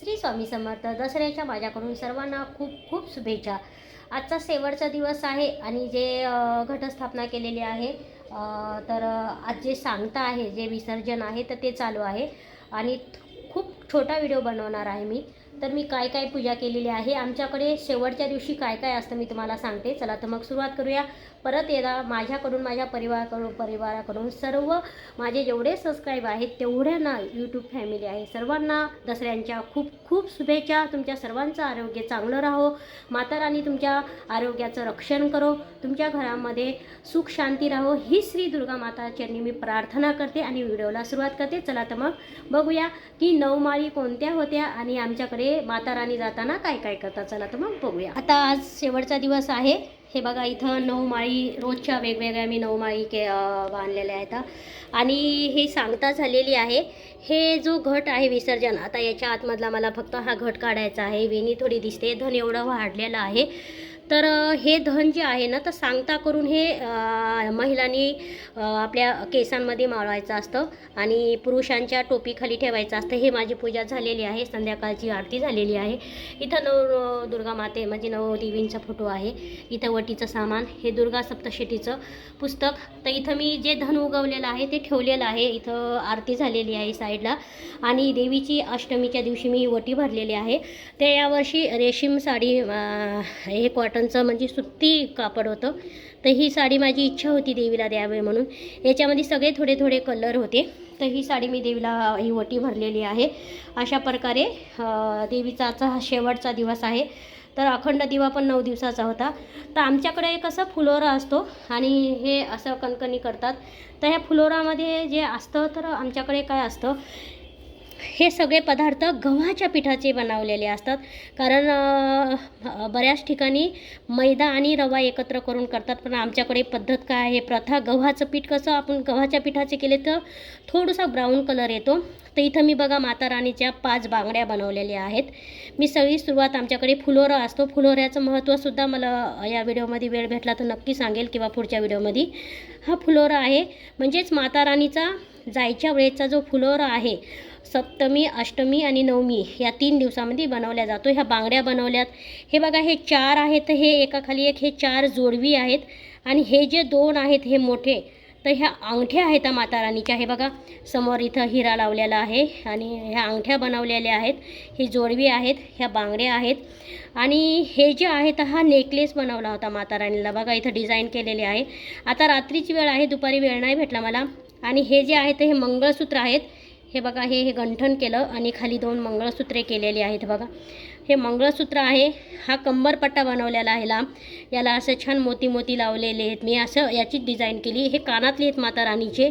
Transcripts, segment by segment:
श्री स्वामी समर्थ. दसऱ्याच्या माझ्याकडून सर्वांना खूप खूप शुभेच्छा. आजचा शेवटचा दिवस आहे आणि जे घटस्थापना केलेली आहे तर आज जे सांगता आहे जे विसर्जन आहे तर ते चालू आहे. आणि खूप छोटा व्हिडिओ बनवणार आहे मी. तर मी काय काय पूजा केलेली आहे आमच्याकडे शेवटच्या दिवशी काय काय असतं मी तुम्हाला सांगते. चला तर मग सुरुवात करूया. परत येदा माझ्याकडून माझ्या परिवाराकडून परिवाराकडून सर्व माझे जेवढे सबस्क्राईब आहेत तेवढ्यांना यूट्यूब फॅमिली आहे. सर्वांना दसऱ्यांच्या खूप खूप शुभेच्छा. तुमच्या सर्वांचं आरोग्य चांगलं राहो. माता राणी तुमच्या आरोग्याचं रक्षण करो. तुमच्या घरामध्ये सुख शांती राहो. ही श्री दुर्गा माता चरणी मी प्रार्थना करते आणि व्हिडिओला सुरुवात करते. चला तर मग बघूया की नऊमाळी कोणत्या होत्या आणि आमच्याकडे माता राणी जाताना काय काय करतात चला तर मग बघूया. आता आज शेवटचा दिवस आहे. हे बघा इथं नऊ माळी रोजच्या वेगवेगळ्या मी नऊ माळी के बांधलेल्या आहेत. आणि हे सांगता झालेली आहे हे जो घट आहे विसर्जन आता याच्या आतमधला मला फक्त हा घट काढायचा आहे. वेणी थोडी दिसते धन एवढं वाढलेलं आहे. तर हे धन जे आहे ना तर सांगता करून हे महिलांनी आपल्या केसांमध्ये माळवायचं असतं आणि पुरुषांच्या टोपीखाली ठेवायचं असतं. हे माझी पूजा झालेली आहे. संध्याकाळची आरती झालेली आहे. इथं नव दुर्गा माते म्हणजे नवदेवींचा फोटो आहे. इथं वटीचं सामान हे दुर्गा सप्तशतीचं पुस्तक. तर इथं मी जे धन उगवलेलं आहे ते ठेवलेलं आहे. इथं आरती झालेली आहे साईडला. आणि देवीची अष्टमीच्या दिवशी मी वटी भरलेली आहे. ते यावर्षी रेशीम साडी हे क्वार्टर कॉटनचं म्हणजे सुती कापड होतं. तर ही साडी माझी इच्छा होती देवीला द्यावे म्हणून. याच्यामध्ये सगळे थोडे थोडे कलर होते. तर ही साडी मी देवीला ही वटी भरलेली आहे. अशा प्रकारे देवीचा हा शेवटचा दिवस आहे. तर अखंड दिवा पण नऊ दिवसाचा होता. तर आमच्याकडे कसं फुलोरा असतो आणि हे असं कणकणी करतात. तर ह्या फुलोरामध्ये जे असतं तर आमच्याकडे काय असतं? हे सगळे पदार्थ गव्हाच्या पिठाचे बनवलेले असतात. कारण बऱ्याच ठिकाणी मैदा आणि रवा एकत्र करून करतात. पण आमच्याकडे पद्धत काय आहे? प्रथा गव्हाचं पीठ कसं आपण गव्हाच्या पिठाचे केले तर थोडासा ब्राऊन कलर येतो. तर इथं मी बघा माता राणीच्या पाच बांगड्या बनवलेल्या आहेत. मी सगळी सुरुवात आमच्याकडे फुलोरा असतो. फुलोऱ्याचं महत्त्वसुद्धा मला या व्हिडिओमध्ये वेळ भेटला तर नक्की सांगेल किंवा पुढच्या व्हिडिओमध्ये. हा फुलोरा आहे. म्हणजेच माता राणीचा जायच्या वेळेचा जो फुलोरा आहे सप्तमी अष्टमी आणि नवमी या तीन दिवसामध्ये बनवल्या जातो. ह्या बांगड्या बनवल्यात. हे बघा हे चार आहेत हे एकाखाली एक हे चार जोडवी आहेत आणि हे जे दोन आहेत हे मोठे तर ह्या अंगठ्या आहेत त्या माता राणीच्या हे बघा समोर इथं हिरा लावलेला आहे आणि ह्या अंगठ्या बनवलेल्या आहेत. ही जोडवी आहेत ह्या बांगड्या आहेत आणि हे जे आहेत हा नेकलेस बनवला होता माता राणीला बघा इथं डिझाईन केलेले आहे. आता रात्रीची वेळ आहे दुपारी वेळ नाही भेटला मला. आणि हे जे आहे हे मंगळसूत्र आहेत. हे बघा हे हे गंठन केलं आणि खाली दोन मंगळसूत्रे केलेली आहेत बघा. हे मंगळसूत्र आहे हा कंबरपट्टा बनवलेला आहे लांब. याला असं छान मोती मोती लावलेले आहेत. मी असं याची डिझाईन केली. हे कानातले आहेत माता राणीचे.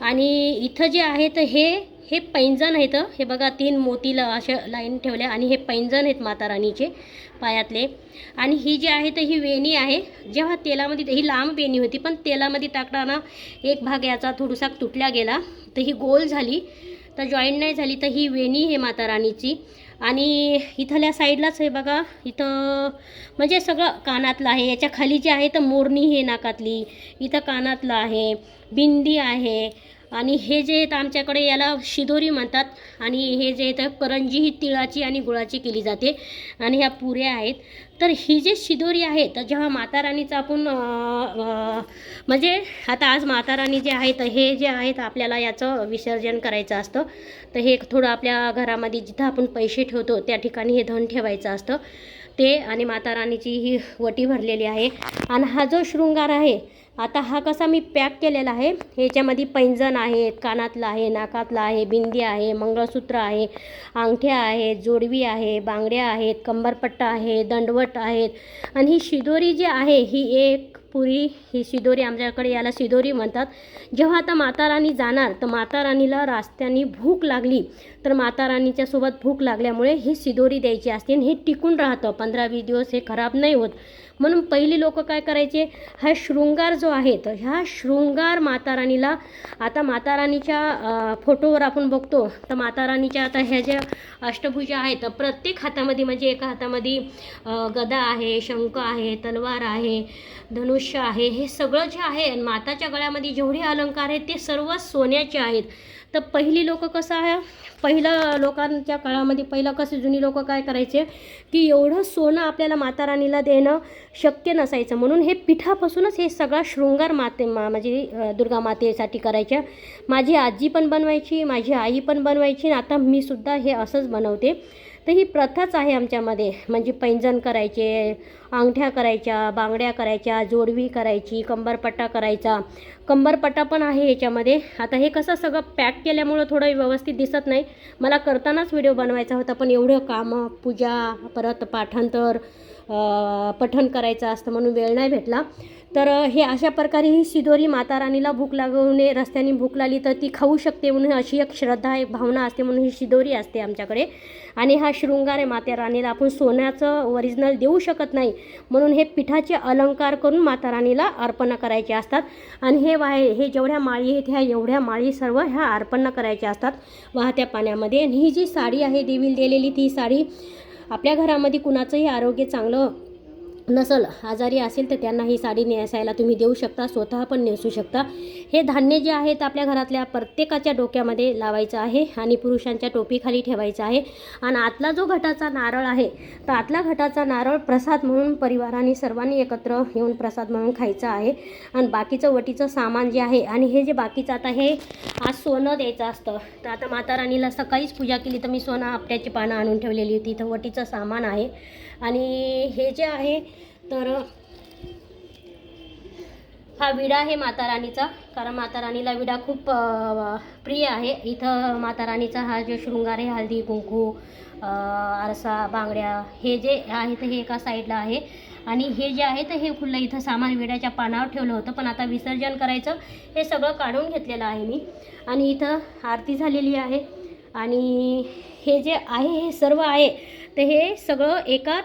आणि इथं जे आहे तर हे हे पैंजण आहेत. हे बघा तीन मोतीला अशा लाईन ठेवल्या आणि हे पैंजण आहेत माता राणीचे पायातले. आणि ही जी आहे तर ही वेणी आहे. जेव्हा तेलामध्ये ही लांब वेणी होती पण तेलामध्ये टाकताना एक भाग याचा थोडासा तुटला गेला. तर ही गोल झाली. तर जॉईंट नाही झाली तर ही वेणी आहे माता राणीची. आणि इथल्या साईडलाच हे बघा इथं म्हणजे सगळं कानातलं आहे. याच्या खाली जे आहे तर मोरणी हे नाकातली इथं कानातलं आहे बिंदी आहे. आणि हे जे आहेत आमच्याकडे याला शिदोरी म्हणतात. आणि हे जे तर करंजी ही तिळाची आणि गुळाची केली जाते. आणि ह्या पुऱ्या आहेत. तर ही जे शिदोरी आहे तर जेव्हा माता राणीचं आपण म्हणजे आता आज माता राणी जे आहेत हे जे आहेत आपल्याला याचं विसर्जन करायचं असतं. तर हे थोडं आपल्या घरामध्ये जिथं आपण पैसे ठेवतो त्या ठिकाणी हे धन ठेवायचं असतं. ते आणि माता राणीची ही वटी भरलेली आहे. आणि हा जो शृंगार आहे आता हा कसा मी पॅक केलेला आहे ह्याच्यामध्ये पैंजण आहेत कानातलं आहे नाकातलं आहे बिंदी आहे मंगळसूत्र आहे अंगठ्या आहेत जोडवी आहे बांगड्या आहेत कंबरपट्टा आहे दंडवट आहेत. आणि ही शिदोरी जी आहे ही एक पुरी ही शिदोरी आमच्याकडे याला शिदोरी म्हणतात. जेव्हा आता माता राणी जाणार तर माता राणीला रस्त्याने भूक लागली तर माता राणीच्या सोबत भूक लागल्यामुळे ही सिदोरी द्यायची असते आणि हे टिकून राहतं. पंधरा वीस दिवस हे खराब नाही होत. म्हणून पहिली लोक काय करायचे? हा शृंगार जो आहे तर ह्या शृंगार माता राणीला आता माता राणीच्या फोटोवर आपण बघतो तर माता राणीच्या आता ह्या ज्या अष्टभुजा आहेत तर प्रत्येक हातामध्ये म्हणजे एका हातामध्ये गदा आहे शंख आहे तलवार आहे धनुष्य आहे हे सगळं जे आहे आणि माताच्या गळ्यामध्ये जेवढे अलंकार आहेत ते सर्व सोन्याचे आहेत. तर पहिली लोक कसं आहे? पहिलं लोकांच्या काळामध्ये पहिलं कसं जुनी लोक काय करायचे? की एवढं सोनं आपल्याला माता राणीला देणं शक्य नसायचं. म्हणून हे पिठापासूनच हे सगळा शृंगार माते मा म्हणजे, माझी दुर्गा मातेसाठी करायच्या. माझी आजी पण बनवायची माझी आई पण बनवायची आणि आता मी सुद्धा हे असंच बनवते. तर ही प्रथाच आहे आमच्यामध्ये. म्हणजे पैंजण करायचे अंगठ्या करायच्या बांगड्या करायच्या जोडवी करायची कंबरपट्टा करायचा. कंबरपट्टा पण आहे याच्यामध्ये. आता हे कसं सगळं पॅक केल्यामुळं थोडं व्यवस्थित दिसत नाही. मला करतानाच व्हिडिओ बनवायचा होता पण एवढं कामं पूजा परत पाठांतर पठण करायचं असतं म्हणून वेळ नाही भेटला. तर हे अशा प्रकारे ही सिदोरी माता राणीला भूक लागू नये रस्त्याने भूक लागली तर ती खाऊ शकते म्हणून अशी एक श्रद्धा एक भावना असते म्हणून ही शिदोरी असते आमच्याकडे. आणि हा शृंगार आहे माता राणीला. आपण सोन्याचं ओरिजिनल देऊ शकत नाही म्हणून हे पिठाचे अलंकार करून माता राणीला करायचे असतात. आणि हे वाहे हे जेवढ्या माळी आहेत ह्या एवढ्या माळी सर्व ह्या अर्पण करायच्या असतात वाहत्या पाण्यामध्ये. आणि ही जी साडी आहे देवीला दिलेली ती साडी आपल्या घरामध्ये कुणाचंही आरोग्य चांगलं नसल आजारी असेल तर त्यांना ही साडी नेसायला तुम्ही देऊ शकता स्वतः पण नेसू शकता. हे धान्य जे आहे ते आपल्या घरातल्या प्रत्येकाच्या डोक्यामध्ये लावायचं आहे आणि पुरुषांच्या टोपीखाली ठेवायचं आहे. आणि आतला जो घटाचा नारळ आहे तर आतला घटाचा नारळ प्रसाद म्हणून परिवाराने सर्वांनी एकत्र येऊन प्रसाद म्हणून खायचा आहे. आणि बाकीचं वटीचं सामान जे आहे आणि हे जे बाकीचं आता हे आज सोनं द्यायचं असतं. तर आता माता राणीला सकाळीच पूजा केली तर मी सोनं आपट्याची पानं आणून ठेवलेली होती. इथं वटीचं सामान आहे. आणि हे जे आहे तर हा विडा आहे माता राणीचा. कारण माता राणीला विडा खूप प्रिय आहे. इथं माता राणीचा हा जो शृंगार आहे हळदी कुंकू आरसा बांगड्या हे जे आहे तर हे एका साईडला आहे. आणि हे जे आहे तर हे खुल्लं इथं सामान विड्याच्या पानावर ठेवलं होतं. पण आता विसर्जन करायचं हे सगळं काढून घेतलेलं आहे मी. आणि इथं आरती झालेली आहे. आणि हे जे आहे हे सर्व आहे तर हे सगळं एका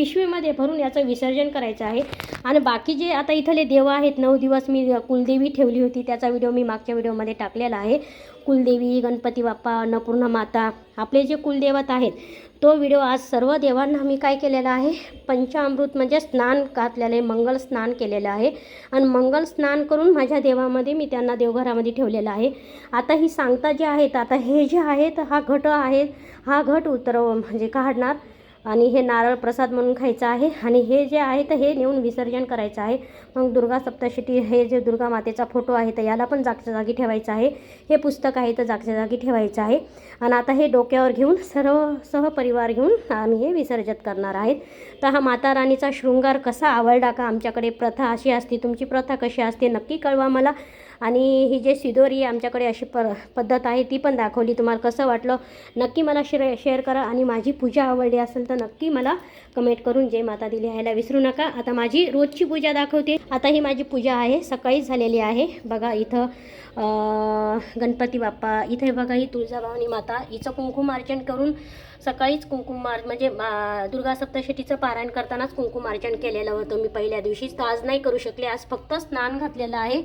पिशवीमध्ये भरून याचं विसर्जन करायचं आहे. आणि बाकी जे आता इथले देव आहेत नऊ दिवस मी कुलदेवी ठेवली होती त्याचा व्हिडिओ मी मागच्या व्हिडिओमध्ये टाकलेला आहे. कुलदेवी गणपती बाप्पा अन्नपूर्णा माता आपले जे कुलदेवत आहेत तो व्हिडिओ आज सर्व देवांना मी काय केलेला आहे पंचामृत म्हणजे स्नान घातलेलं आहे मंगल स्नान केलेलं आहे. आणि मंगल स्नान करून माझ्या देवामध्ये मी त्यांना देवघरामध्ये ठेवलेलं आहे. आता ही सांगता जे आहेत आता हे जे आहेत हा घट आहे हा घट उतरव म्हणजे काढणार. आणि हे नारळ प्रसाद म्हणून खायचं आहे. आणि हे जे आहे तर हे नेऊन विसर्जन करायचं आहे. मग दुर्गा सप्तशती हे जे दुर्गा मातेचा फोटो आहे तर याला पण जागच्या जागी ठेवायचं आहे. हे पुस्तक आहे तर जागच्या जागी ठेवायचं आहे. आणि आता हे डोक्यावर घेऊन सर्व सहपरिवार घेऊन आम्ही हे विसर्जित करणार आहेत. तर हा माता राणीचा शृंगार कसा आवडला का आमच्याकडे प्रथा अशी असते तुमची प्रथा कशी असते नक्की कळवा मला. आणि ही जे सिदोरी आमच्याकडे अशी प पद्धत आहे ती पण दाखवली. तुम्हाला कसं वाटलं? नक्की मला शेअर शेअर करा आणि माझी पूजा आवडली असेल तर नक्की मला कमेंट करून जय माता दिली लिहायला विसरू नका. आता माझी रोजची पूजा दाखवते. आता ही माझी पूजा आहे. सकाळीच झालेली आहे. बघा इथं गणपती बाप्पा. इथे बघा ही तुळजाभवानी माता. हिचं कुंकुमार्चन करून सकाळीच कुंकुमार म्हणजे दुर्गा सप्तशतीचं पारायण करतानाच कुंकुमार्चन केलेलं होतं मी पहिल्या दिवशीच. तर आज नाही करू शकले. आज फक्त स्नान घातलेलं आहे.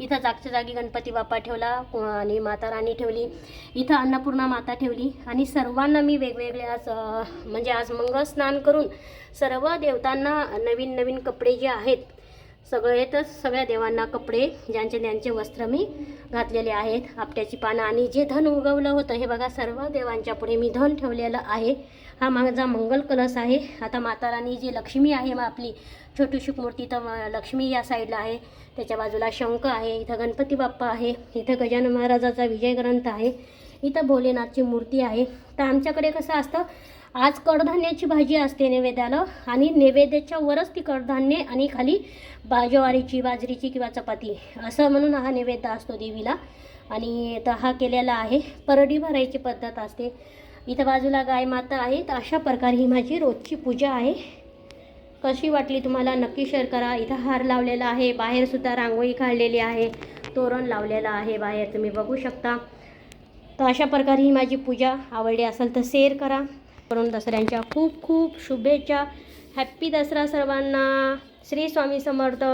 इथं जागच्या जागी गणपती बाप्पा ठेवला आणि माता राणी ठेवली इथं अन्नपूर्णा माता ठेवली आणि सर्वांना मी वेगवेगळे आज म्हणजे आज मंगळ स्नान करून सर्व देवतांना नवीन नवीन कपडे जे आहेत सगळेतच सगळ्या देवांना कपडे ज्यांचे त्यांचे वस्त्र मी घातलेले आहेत आपट्याची पानं आणि जे धन उगवलं होतं हे बघा सर्व देवांच्या पुढे मी धन ठेवलेलं आहे. हा माझा मंगल कलश आहे. आता माता राणी जी लक्ष्मी आहे मग आपली छोटीशी मूर्ती तर लक्ष्मी या साईडला आहे. त्याच्या बाजूला शंख आहे इथं गणपती बाप्पा आहे इथं गजानन महाराजाचा विजय ग्रंथ आहे इथं भोलेनाथची मूर्ती आहे. तर आमच्याकडे कसं असतं आज कडधान्याची भाजी असते नैवेद्याला आणि नैवेद्याच्या वरच ती कडधान्ये आणि खाली बा ज्वारीची बाजरीची किंवा चपाती असं म्हणून हा नैवेद्य असतो देवीला. आणि तर हा केलेला आहे परडी भरायची पद्धत असते. इथं बाजूला गाय माता आहे तर अशा प्रकारे ही माझी रोजची पूजा आहे. कशी वाटली तुम्हाला नक्की शेअर करा. इथं हार लावलेला आहे बाहेरसुद्धा रांगोळी काढलेली आहे तोरण लावलेलं आहे बाहेर तुम्ही बघू शकता. तर अशा प्रकारे ही माझी पूजा आवडली असेल तर शेअर करा. करून दसऱ्यांच्या खूप खूप शुभेच्छा. हॅप्पी दसरा सर्वांना. श्री स्वामी समर्थ.